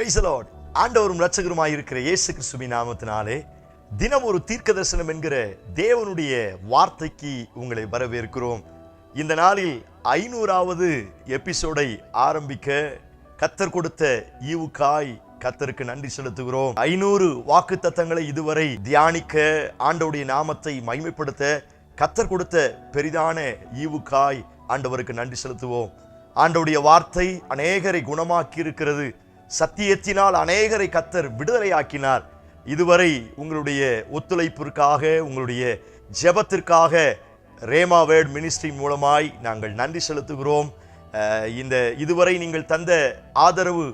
Praise ஆண்டவரும் ரட்சகருமாய் இருக்கிற இயேசு கிறிஸ்துவி நாமத்தினாலே தினம் ஒரு தீர்க்க தரிசனம் என்கிற தேவனுடைய வார்த்தைக்கு உங்களை வரவேற்கிறோம். இந்த நாளில் ஐநூறாவது எபிசோடை ஆரம்பிக்க கத்தர் கொடுத்த ஈவுக்காய் கத்தருக்கு நன்றி செலுத்துகிறோம். ஐநூறு வாக்கு தத்தங்களை இதுவரை தியானிக்க ஆண்டவுடைய நாமத்தை மகிமைப்படுத்த கத்தர் கொடுத்த பெரிதான ஈவுக்காய் ஆண்டவருக்கு நன்றி செலுத்துவோம். ஆண்டவுடைய வார்த்தை அநேகரை குணமாக்கி இருக்கிறது சத்தியத்தினால் அநேகரை கத்தர் விடுதலையாக்கினார். இதுவரை உங்களுடைய ஒத்துழைப்பிற்காக உங்களுடைய ஜெபத்திற்காக ரேமா வேர்ட் மினிஸ்ட்ரி மூலமாய் நாங்கள் நன்றி செலுத்துகிறோம். இந்த இதுவரை நீங்கள் தந்த ஆதரவு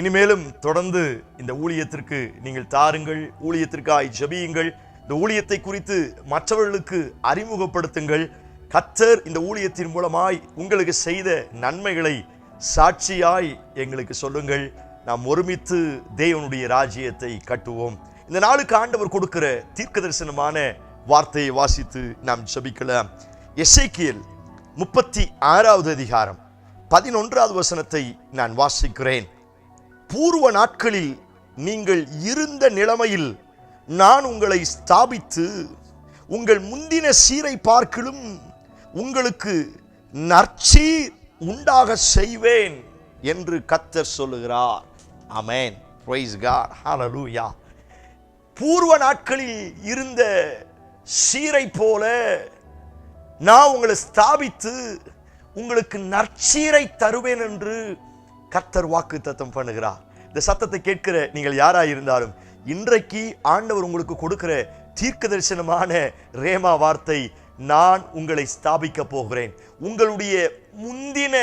இனிமேலும் தொடர்ந்து இந்த ஊழியத்திற்கு நீங்கள் தாருங்கள் ஊழியத்திற்காய் ஜெபியுங்கள். இந்த ஊழியத்தை குறித்து மற்றவர்களுக்கு அறிமுகப்படுத்துங்கள். கத்தர் இந்த ஊழியத்தின் மூலமாய் உங்களுக்கு செய்த நன்மைகளை சாட்சியாய் எங்களுக்கு சொல்லுங்கள். நாம் ஒருமித்து தேவனுடைய ராஜ்யத்தை கட்டுவோம். இந்த நாளுக்கு ஆண்டவர் கொடுக்கிற தீர்க்க தரிசனமான வார்த்தையை வாசித்து நாம் ஜபிக்கலாம். எஸ்ஐக்கியல் முப்பத்தி ஆறாவது அதிகாரம் பதினொன்றாவது வசனத்தை நான் வாசிக்கிறேன். பூர்வ நாட்களில் நீங்கள் இருந்த நிலைமையில் நான் உங்களை ஸ்தாபித்து உங்கள் முந்தின சீரை பார்க்கிலும் உங்களுக்கு நற்சீர் உண்டாக செய்வேன் என்று கத்தர் சொல்லுகிறார். அமேன் praise God. Hallelujah. பூர்வ நாட்களில் இருந்த சீரை போல நான் உங்களை ஸ்தாபித்து உங்களுக்கு நற்சீரை தருவேன் என்று கர்த்தர் வாக்கு தத்தம் பண்ணுகிறார். இந்த சத்தத்தை கேட்கிற நீங்கள் யாரா இருந்தாலும் இன்றைக்கு ஆண்டவர் உங்களுக்கு கொடுக்கிற தீர்க்க தரிசனமான ரேமா வார்த்தை நான் உங்களை ஸ்தாபிக்க போகிறேன். உங்களுடைய முந்தின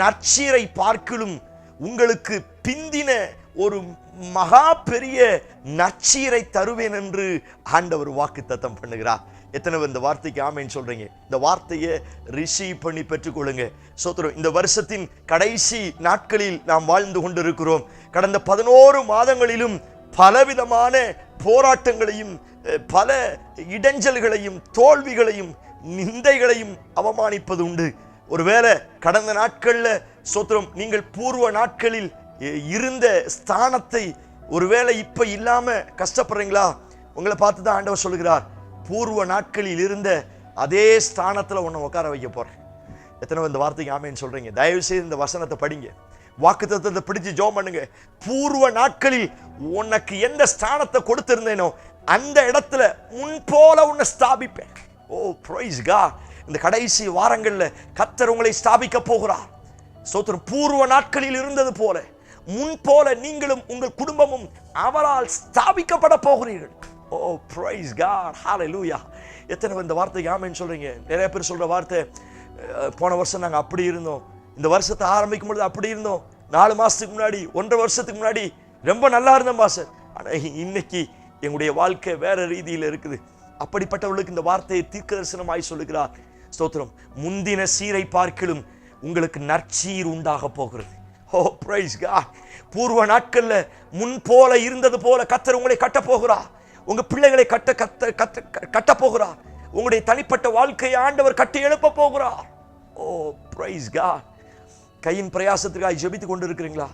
நற்சீரை பார்க்கிலும் உங்களுக்கு பிந்தின ஒரு மகா பெரிய நச்சீரை தருவேன் என்று ஆண்டவர் வாக்கு தத்தம் பண்ணுகிறார். எத்தனை பேர் இந்த வார்த்தைக்கு ஆமைன்னு சொல்றீங்க? இந்த வார்த்தையை ரிசீவ் பண்ணி பெற்றுக்கொள்ளுங்க. சோத்திரம் இந்த வருஷத்தின் கடைசி நாட்களில் நாம் வாழ்ந்து கொண்டிருக்கிறோம். கடந்த பதினோரு மாதங்களிலும் பலவிதமான போராட்டங்களையும் பல இடைஞ்சல்களையும் தோல்விகளையும் நிந்தைகளையும் அவமானிப்பது உண்டு. ஒருவேளை கடந்த நாட்கள்ல சோத்திரம் நீங்கள் பூர்வ நாட்களில் இருந்த ஸ்தானத்தை ஒருவேளை இப்ப இல்லாம கஷ்டப்படுறீங்களா? உங்களை பார்த்து தான் ஆண்டவர் சொல்கிறார் பூர்வ நாட்களில் இருந்த அதே ஸ்தானத்தில் உன்னை உட்கார வைக்க போறேன். எத்தனை இந்த வார்த்தைக்கு ஆமேன்னு சொல்றீங்க. தயவு செய்து இந்த வசனத்தை படிங்க. வாக்கு தத்துவத்தை பிடிச்சு ஜோ பண்ணுங்க. பூர்வ நாட்களில் உனக்கு எந்த ஸ்தானத்தை கொடுத்திருந்தேனோ அந்த இடத்துல முன் போல உன்னை ஸ்தாபிப்பேன். ஓ பிரைஸ் கா இந்த கடைசி வாரங்களில் கத்தர் உங்களை ஸ்தாபிக்க போகிறார். சோத்திரம் பூர்வ நாட்களில் இருந்தது போல முன் போல நீங்களும் உங்கள் குடும்பமும் அவரால் ஸ்தாபிக்கப்பட போகிறீர்கள். ஓ பிரைஸ் காட் லூயா எத்தனை பேர் இந்த வார்த்தைக்கு ஆமென்னு சொல்கிறீங்க நிறைய பேர் சொல்கிற வார்த்தை போன வருஷம் நாங்கள் அப்படி இருந்தோம். இந்த வருஷத்தை ஆரம்பிக்கும் பொழுது அப்படி இருந்தோம். நாலு மாதத்துக்கு முன்னாடி ஒன்றரை வருஷத்துக்கு முன்னாடி ரொம்ப நல்லா இருந்தோம் பாசர் ஆனால் இன்னைக்கு எங்களுடைய வாழ்க்கை வேற ரீதியில் இருக்குது. அப்படிப்பட்டவர்களுக்கு இந்த வார்த்தையை தீர்க்க தரிசனமாய் சொல்லுகிறார். ஸ்தோத்திரம். முந்தின சீரை பார்க்கிலும் உங்களுக்கு நற்சீர் உண்டாக போகிறது. Oh, ஓ பிரைஸ் பூர்வ நாட்களில் முன் போல இருந்தது போல கத்தர் உங்களை கட்ட போகிறா. உங்க பிள்ளைகளை கட்ட கத்த கத்த கட்ட போகிறார் உங்களுடைய தனிப்பட்ட வாழ்க்கையை ஆண்டவர் கட்டி எழுப்ப போகிறார் ஓ oh, பிரைஸ் கா கையின் பிரயாசத்துக்காய் ஜெபித்து கொண்டு இருக்கிறீங்களா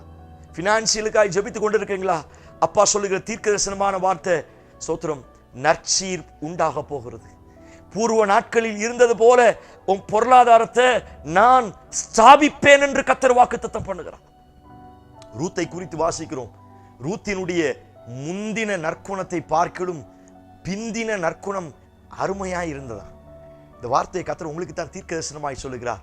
ஃபினான்சியலுக்காய் ஜெபித்து கொண்டு இருக்கிறீங்களா அப்பா சொல்லுகிற தீர்க்க தரிசனமான வார்த்தை சோத்திரம் நற்சீர் உண்டாக போகிறது. பூர்வ நாட்களில் இருந்தது போல உன் பொருளாதாரத்தை நான் ஸ்தாபிப்பேன் என்று கத்தர் வாக்குத்தத்தம் பண்ணுகிறார். ரூத்தை குறித்து வாசிக்கிறோம். ரூத்தினுடைய முந்தின நற்குணத்தை பார்க்கலும் பிந்தின நற்குணம் அருமையா இருந்ததா இந்த வார்த்தையை கத்தர் உங்களுக்கு தான் தீர்க்க தரிசனமாய் சொல்லுகிறார்.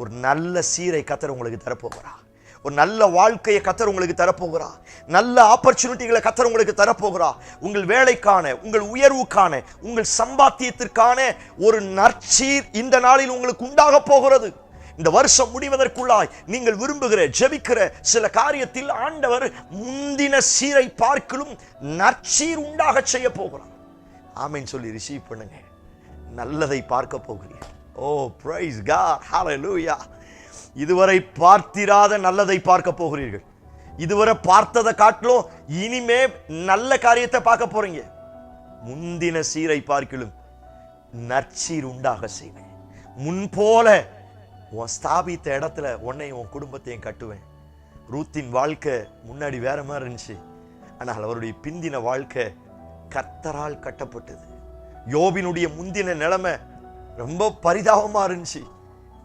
ஒரு நல்ல சீரை கத்தர் உங்களுக்கு தரப்போகிறார். ஒரு நல்ல வாழ்க்கையை கத்தர் உங்களுக்கு தரப்போகிறா நல்ல ஆப்பர்ச்சுனிட்டிகளை கத்தர் உங்களுக்கு தரப்போகிறா உங்கள் வேலைக்கான உங்கள் உயர்வுக்கான உங்கள் சம்பாத்தியத்திற்கான ஒரு நற்சீர் இந்த நாளில் உங்களுக்கு உண்டாக போகிறது. இந்த வருஷம் முடிவதற்குள்ளாய் நீங்கள் விரும்புகிற ஜெபிக்கிற சில காரியத்தில் ஆண்டவர் முந்தின சீரை பார்க்கலும் நற்சீர் உண்டாக செய்ய போகிறார். ஆமைன்னு சொல்லி ரிசீவ் பண்ணுங்க. நல்லதை பார்க்க போகிறீர்கள். Oh, oh praise God. Hallelujah. இதுவரை பார்த்திராத நல்லதை பார்க்க போகிறீர்கள். இதுவரை பார்த்ததை காட்டிலும் இனிமே நல்ல காரியத்தை பார்க்க போறீங்க. முந்தின சீரை பார்க்கிலும் நற்சீர் உண்டாக செய்வேன். முன்போல உன் ஸ்தாபித்த இடத்துல உன்னை உன் குடும்பத்தையும் கட்டுவேன். ரூத்தின் வாழ்க்கை முன்னாடி வேற மாதிரி இருந்துச்சு. ஆனால் அவருடைய பிந்தின வாழ்க்கை கத்தரால் கட்டப்பட்டது. யோபினுடைய முந்தின நிலைமை ரொம்ப பரிதாபமாக இருந்துச்சு.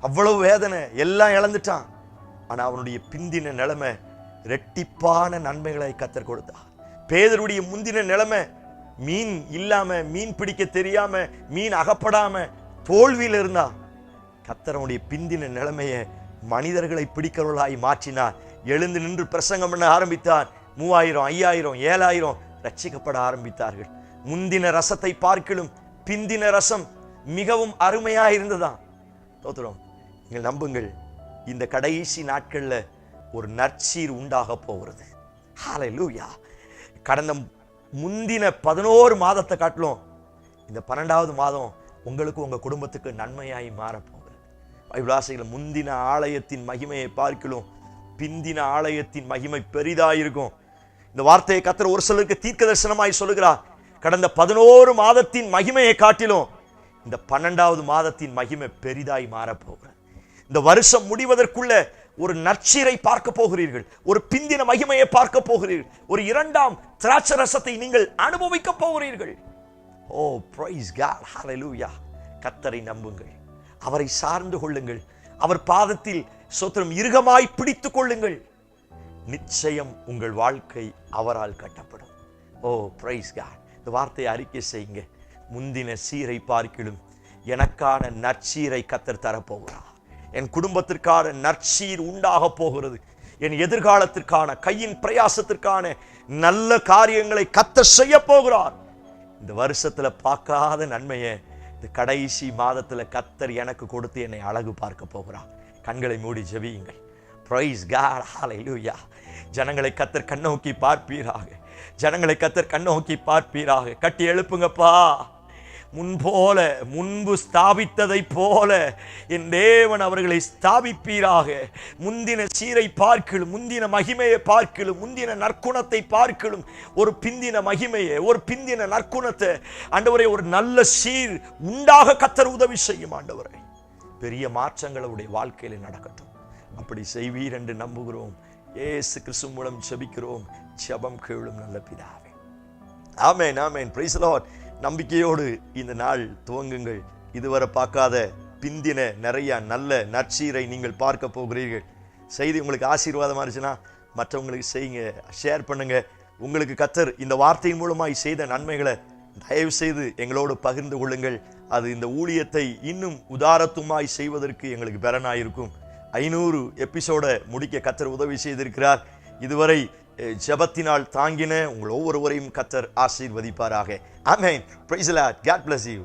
அவ்வளவு வேதனை எல்லாம் இழந்துட்டான். ஆனா அவனுடைய பிந்தின நிலைமை ரெட்டிப்பான நன்மைகளை கத்தர் கொடுத்தா. பேதருடைய முந்தின நிலைமை மீன் இல்லாம மீன் பிடிக்க தெரியாம மீன் அகப்படாம தோல்வியில் இருந்தா கத்தரனுடைய பிந்தின நிலைமையை மனிதர்களை பிடிக்கிறவர்களாய் மாற்றினார். எழுந்து நின்று பிரசங்கம் பண்ண ஆரம்பித்தார். மூவாயிரம் ஐயாயிரம் ஏழாயிரம் ரட்சிக்கப்பட ஆரம்பித்தார்கள். முந்தின ரசத்தை பார்க்கிலும் பிந்தின ரசம் மிகவும் அருமையாக இருந்ததா தோத்துறோம். நீங்கள் நம்புங்கள் இந்த கடைசி நாட்களில் ஒரு நற்சீர் உண்டாக போகிறது. ஹalleluya. கடந்த முந்தின பதினோரு மாதத்தை காட்டிலும் இந்த பன்னெண்டாவது மாதம் உங்களுக்கு உங்கள் குடும்பத்துக்கு நன்மையாய் மாறப்போகிறது பைபிளாசைகள் முந்தின ஆலயத்தின் மகிமையை பார்க்கலாம் பிந்தின ஆலயத்தின் மகிமை பெரிதாயிருக்கும். இந்த வார்த்தையை கத்துற ஒரு சிலருக்கு தீர்க்க தரிசனமாய் சொல்லுகிறார். கடந்த பதினோரு மாதத்தின் மகிமையை காட்டிலும் இந்த பன்னெண்டாவது மாதத்தின் மகிமை பெரிதாய் மாறப்போகிறது இந்த வருஷம் முடிவதற்குள்ள ஒரு நற்சீரை பார்க்க போகிறீர்கள் ஒரு பிந்தின மகிமையை பார்க்க போகிறீர்கள் ஒரு இரண்டாம் திராட்சை ரசத்தை நீங்கள் அனுபவிக்க போகிறீர்கள். ஓ பிரைஸ் காட் ஹalleluya கத்தரை நம்புங்கள் அவரை சார்ந்து கொள்ளுங்கள் அவர் பாதத்தில் சோத்திரம் இறுகமாய் பிடித்துக் கொள்ளுங்கள். நிச்சயம் உங்கள் வாழ்க்கை அவரால் கட்டப்படும். ஓ பிரைஸ் காட் இந்த வார்த்தையை அறிக்கை செய்யுங்க. முந்தின சீரை பார்க்கிலும் எனக்கான நற்சீரை கத்தர் தரப்போகிறார். என் குடும்பத்திற்கான நற்சீர் உண்டாக போகிறது. என் எதிர்காலத்திற்கான கையின் பிரயாசத்திற்கான நல்ல காரியங்களை கத்தர் செய்ய போகிறார். இந்த வருஷத்துல பார்க்காத நன்மையை இந்த கடைசி மாதத்துல கத்தர் எனக்கு கொடுத்து என்னை அழகு பார்க்க போகிறார். கண்களை மூடி ஜெபியுங்கள். ப்ரைஸ் காட் ஹalleluya ஜனங்களை கத்தர் கண்ணோக்கி பார்ப்பீராக. ஜனங்களை கத்தர் கண்ணோக்கி பார்ப்பீராக. கட்டி எழுப்புங்கப்பா. முன்போல முன்பு ஸ்தாபித்ததைப் போல என் தேவன் அவர்களை ஸ்தாபிப்பீராக. முந்தின சீரை பார்க்கிலும் முந்தின மகிமையை பார்க்கலும் முந்தின நற்குணத்தை பார்க்கலும் ஒரு பிந்தின மகிமையை ஒரு பிந்தின நற்குணத்தை. ஆண்டவரை ஒரு நல்ல சீர் உண்டாக கத்தர் உதவி செய்யும் ஆண்டவரை. பெரிய மாற்றங்கள் அவருடைய வாழ்க்கையில நடக்கட்டும். அப்படி செய்வீர் என்று நம்புகிறோம். ஏசு கிறிஸ்து மூலம் செபிக்கிறோம் செபம் கேளும் நல்ல பிதாவே. ஆமேன் ஆமேன். பிரைஸ் லார்ட் நம்பிக்கையோடு இந்த நாள் துவங்குங்கள். இதுவரை பார்க்காத பிந்தின நிறைய நல்ல நற்சீரை நீங்கள் பார்க்க போகிறீர்கள். செய்தி உங்களுக்கு ஆசீர்வாதமா இருந்துச்சுன்னா மற்றவங்களுக்கு செய்யுங்க ஷேர் பண்ணுங்க. உங்களுக்கு கத்தர் இந்த வார்த்தையின் மூலமாய் செய்த நன்மைகளை தயவு செய்து எங்களோடு பகிர்ந்து கொள்ளுங்கள். அது இந்த ஊழியத்தை இன்னும் உதாரத்துமாய் செய்வதற்கு எங்களுக்கு பெறனாயிருக்கும் ஐநூறு எபிசோட முடிக்க கத்தர் உதவி செய்திருக்கிறார். இதுவரை ஜெபத்தினால் தாங்கின உங்கள் ஒவ்வொருவரையும் கத்தர் ஆசீர்வதிப்பாராக. ஆமேன். Praise lord god bless you